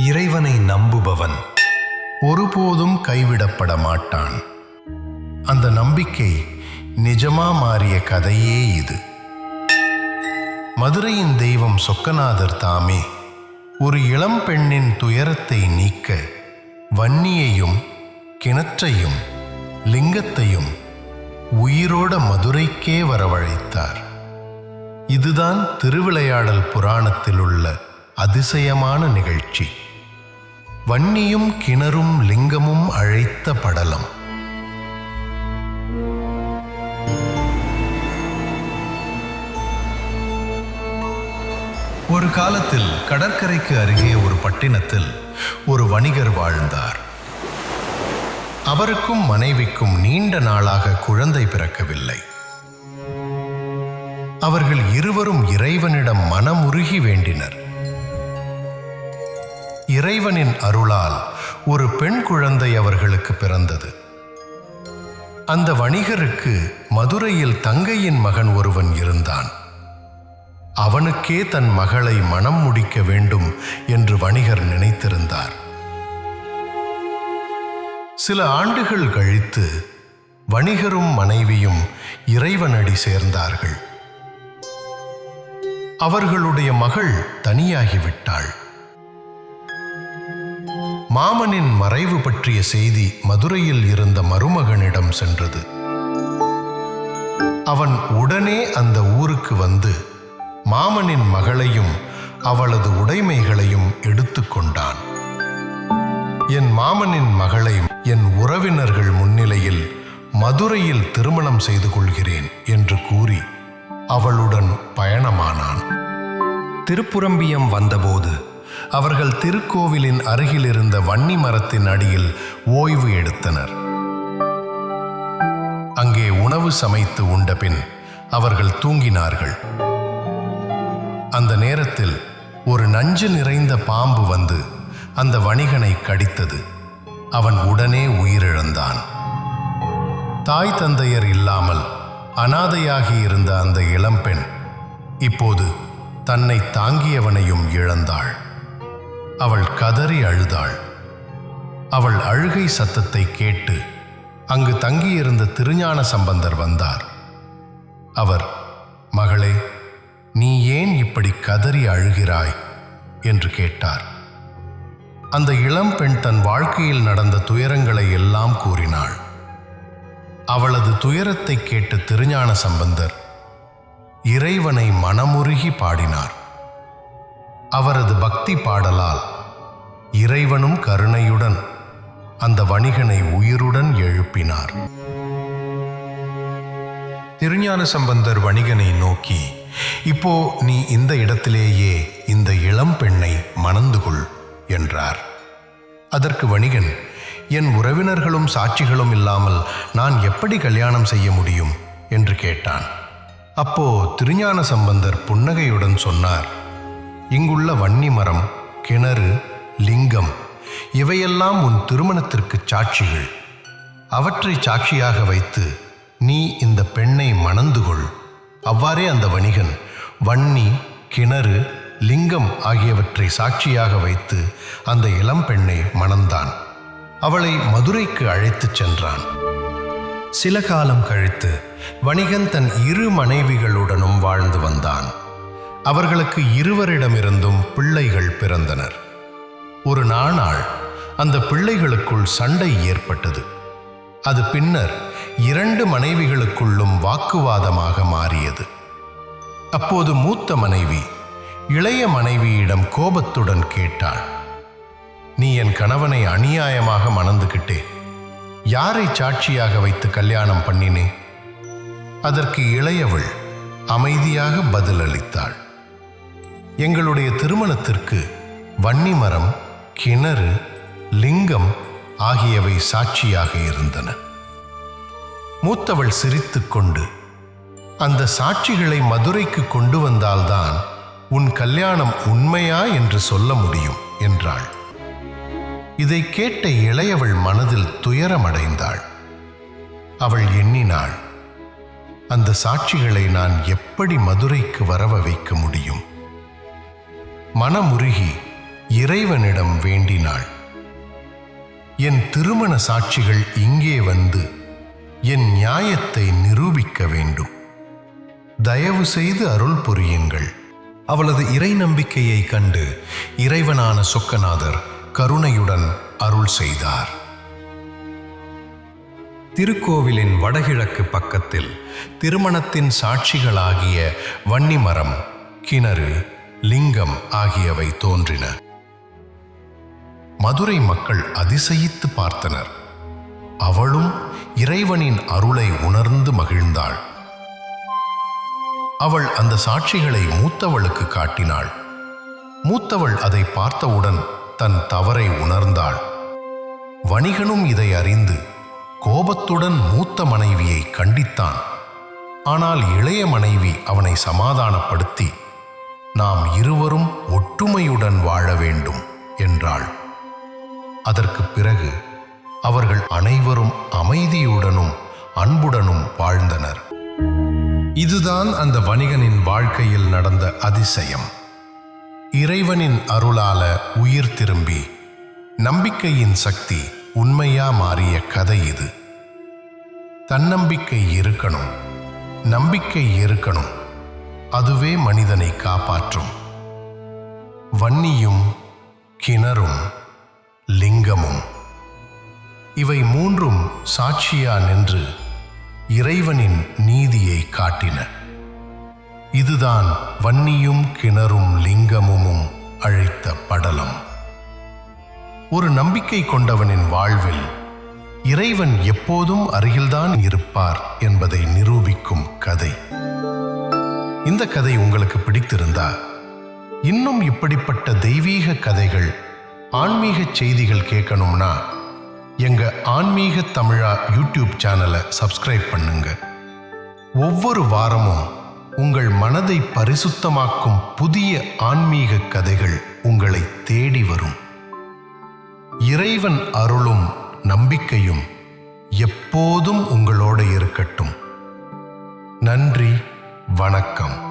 இறைவனை நம்புபவன் ஒருபோதும் கைவிடப்பட மாட்டான். அந்த நம்பிக்கை நிஜமா மாறிய கதையே இது. மதுரையின் தெய்வம் சொக்கநாதர் தாமே ஒரு இளம் பெண்ணின் துயரத்தை நீக்க வன்னியையும் கிணற்றையும் லிங்கத்தையும் உயிரோட மதுரைக்கே வரவழைத்தார். இதுதான் திருவிளையாடல் புராணத்தில் உள்ள அதிசயமான நிகழ்ச்சி. வன்னியும் கிணறும் லிங்கமும் அழைத்த படலம். ஒரு காலத்தில் கடற்கரைக்கு அருகே ஒரு பட்டினத்தில் ஒரு வணிகர் வாழ்ந்தார். அவருக்கும் மனைவிக்கும் நீண்ட நாளாக குழந்தை பிறக்கவில்லை. அவர்கள் இருவரும் இறைவனிடம் மனமுருகி வேண்டினர். இறைவனின் அருளால் ஒரு பெண் குழந்தை அவர்களுக்கு பிறந்தது. அந்த வணிகருக்கு மதுரையில் தங்கையின் மகன் ஒருவன் இருந்தான். அவனுக்கே தன் மகளை மனம் முடிக்க வேண்டும் என்று வணிகர் நினைத்திருந்தார். சில ஆண்டுகள் கழித்து வணிகரும் மனைவியும் இறைவனடி சேர்ந்தார்கள். அவர்களுடைய மகள் தனியாகிவிட்டாள். மாமனின் மறைவு பற்றிய செய்தி மதுரையில் இருந்த மருமகனிடம் சென்றது. அவன் உடனே அந்த ஊருக்கு வந்து மாமனின் மகளையும் அவளது உடைமைகளையும் எடுத்துக்கொண்டான் என் மாமனின் மகளை என் உறவினர்கள் முன்னிலையில் மதுரையில் திருமணம் செய்து கொள்கிறேன் என்று கூறி அவளுடன் பயணமானான். திருப்புரம்பியம் வந்தபோது அவர்கள் திருக்கோவிலின் அருகில் இருந்த வன்னி மரத்தின் அடியில் ஓய்வு எடுத்தனர். அங்கே உணவு சமைத்து உண்டபின் அவர்கள் தூங்கினார்கள். அந்த நேரத்தில் ஒரு நஞ்சு நிறைந்த பாம்பு வந்து அந்த வணிகனை கடித்தது. அவன் உடனே உயிரிழந்தான். தாய் தந்தையர் இல்லாமல் அனாதையாகி இருந்த அந்த இளம்பெண் இப்போது தன்னை தாங்கியவனையும் இழந்தாள். அவள் கதறி அழுதாள். அவள் அழுகை சத்தத்தை கேட்டு அங்கு தங்கியிருந்த திருஞான சம்பந்தர் வந்தார். அவர் மகளே நீ ஏன் இப்படி கதறி அழுகிறாய்? என்று கேட்டார். அந்த இளம் பெண் தன் வாழ்க்கையில் நடந்த துயரங்களை எல்லாம் கூறினாள். அவளது துயரத்தை கேட்டு திருஞான சம்பந்தர் இறைவனை மனமுருகி பாடினார். அவரது பக்தி பாடலால் இறைவனும் கருணையுடன் அந்த வணிகனை உயிருடன் எழுப்பினார். திருஞான சம்பந்தர் வணிகனை நோக்கி இப்போ நீ இந்த இடத்திலேயே இந்த இளம் பெண்ணை மணந்து கொள் என்றார். அதற்கு வணிகன் என் உறவினர்களும் சாட்சிகளும் இல்லாமல் நான் எப்படி கல்யாணம் செய்ய முடியும்? என்று கேட்டான். அப்போ திருஞான சம்பந்தர் புன்னகையுடன் சொன்னார் இங்குள்ள வன்னி மரம் கிணறு லிங்கம் இவையெல்லாம் உன் திருமணத்திற்கு சாட்சிகள். அவற்றை சாட்சியாக வைத்து நீ இந்த பெண்ணை மணந்து கொள். அவ்வாறே அந்த வணிகன் வன்னி கிணறு லிங்கம் ஆகியவற்றை சாட்சியாக வைத்து அந்த இளம் பெண்ணை மணந்தான். அவளை மதுரைக்கு அழைத்துச் சென்றான். சில காலம் கழித்து வணிகன் தன் இரு மனைவிகளுடனும் வாழ்ந்து வந்தான். அவர்களுக்கு இருவரிடமிருந்தும் பிள்ளைகள் பிறந்தனர். ஒரு நாணாள் அந்த பிள்ளைகளுக்குள் சண்டை ஏற்பட்டது. அது பின்னர் இரண்டு மனைவிகளுக்குள்ளும் வாக்குவாதமாக மாறியது. அப்போது மூத்த மனைவி இளைய மனைவியிடம் கோபத்துடன் கேட்டாள் நீ என் கணவனை அநியாயமாக மணந்துகிட்டே யாரை சாட்சியாக வைத்து கல்யாணம் பண்ணினே? அதற்கு இளையவள் அமைதியாக பதிலளித்தாள். எங்களுடைய திருமணத்திற்கு வன்னி மரம் கிணறு லிங்கம் ஆகியவை சாட்சியாக இருந்தன. மூத்தவள் சிரித்துக்கொண்டு அந்த சாட்சிகளை மதுரைக்கு கொண்டு வந்தால்தான் உன் கல்யாணம் உண்மையா என்று சொல்ல முடியும் என்றாள். இதை கேட்ட இளையவள் மனதில் துயரமடைந்தாள். அவள் எண்ணினாள் அந்த சாட்சிகளை நான் எப்படி மதுரைக்கு வரவ வைக்க முடியும்? மனமுருகி இறைவனிடம் வேண்டினாள். என் திருமண சாட்சிகள் இங்கே வந்து என் நியாயத்தை நிரூபிக்க வேண்டும். தயவு செய்து அருள் புரியுங்கள். அவளது இறை நம்பிக்கையை கண்டு இறைவனான சொக்கநாதர் கருணையுடன் அருள் செய்தார். திருக்கோவிலின் வடகிழக்கு பக்கத்தில் திருமணத்தின் சாட்சிகளாகிய வன்னிமரம் கிணறு லிங்கம் ஆகியவை தோன்றின. மதுரை மக்கள் அதிசயித்து பார்த்தனர். அவளும் இறைவனின் அருளை உணர்ந்து மகிழ்ந்தாள். அவள் அந்த சாட்சிகளை மூத்தவளுக்கு காட்டினாள். மூத்தவள் அதை பார்த்தவுடன் தன் தவறை உணர்ந்தாள். வணிகனும் இதை அறிந்து கோபத்துடன் மூத்த மனைவியை கண்டித்தான். ஆனால் இளைய மனைவி அவனை சமாதானப்படுத்தி நாம் இருவரும் ஒற்றுமையுடன் வாழ வேண்டும் என்றாள். அதற்கு பிறகு அவர்கள் அனைவரும் அமைதியுடனும் அன்புடனும் வாழ்ந்தனர். இதுதான் அந்த வணிகனின் வாழ்க்கையில் நடந்த அதிசயம். இறைவனின் அருளால உயிர் திரும்பி நம்பிக்கையின் சக்தி உண்மையா மாறிய கதை இது. தன்னம்பிக்கை இருக்கணும் நம்பிக்கை இருக்கணும். அதுவே மனிதனை காப்பாற்றும். வன்னியும் கிணறும் லிங்கமும். இவை மூன்றும் சாட்சியா நின்று இறைவனின் நீதியை காட்டின. இதுதான் வன்னியும் கிணறும் லிங்கமும் அழைத்த படலம். ஒரு நம்பிக்கை கொண்டவனின் வாழ்வில் இறைவன் எப்போதும் அருகில்தான் இருப்பார் என்பதை நிரூபிக்கும் கதை. இந்த கதை உங்களுக்கு பிடித்திருந்தா இன்னும் இப்படிப்பட்ட தெய்வீக கதைகள் ஆன்மீக செய்திகள் கேட்கணும்னா எங்க ஆன்மீக தமிழா யூடியூப் சேனலை சப்ஸ்கிரைப் பண்ணுங்க. ஒவ்வொரு வாரமும் உங்கள் மனதை பரிசுத்தமாக்கும் புதிய ஆன்மீக கதைகள் உங்களை தேடி வரும். இறைவன் அருளும் நம்பிக்கையும் எப்போதும் உங்களோட இருக்கட்டும். நன்றி. வணக்கம்.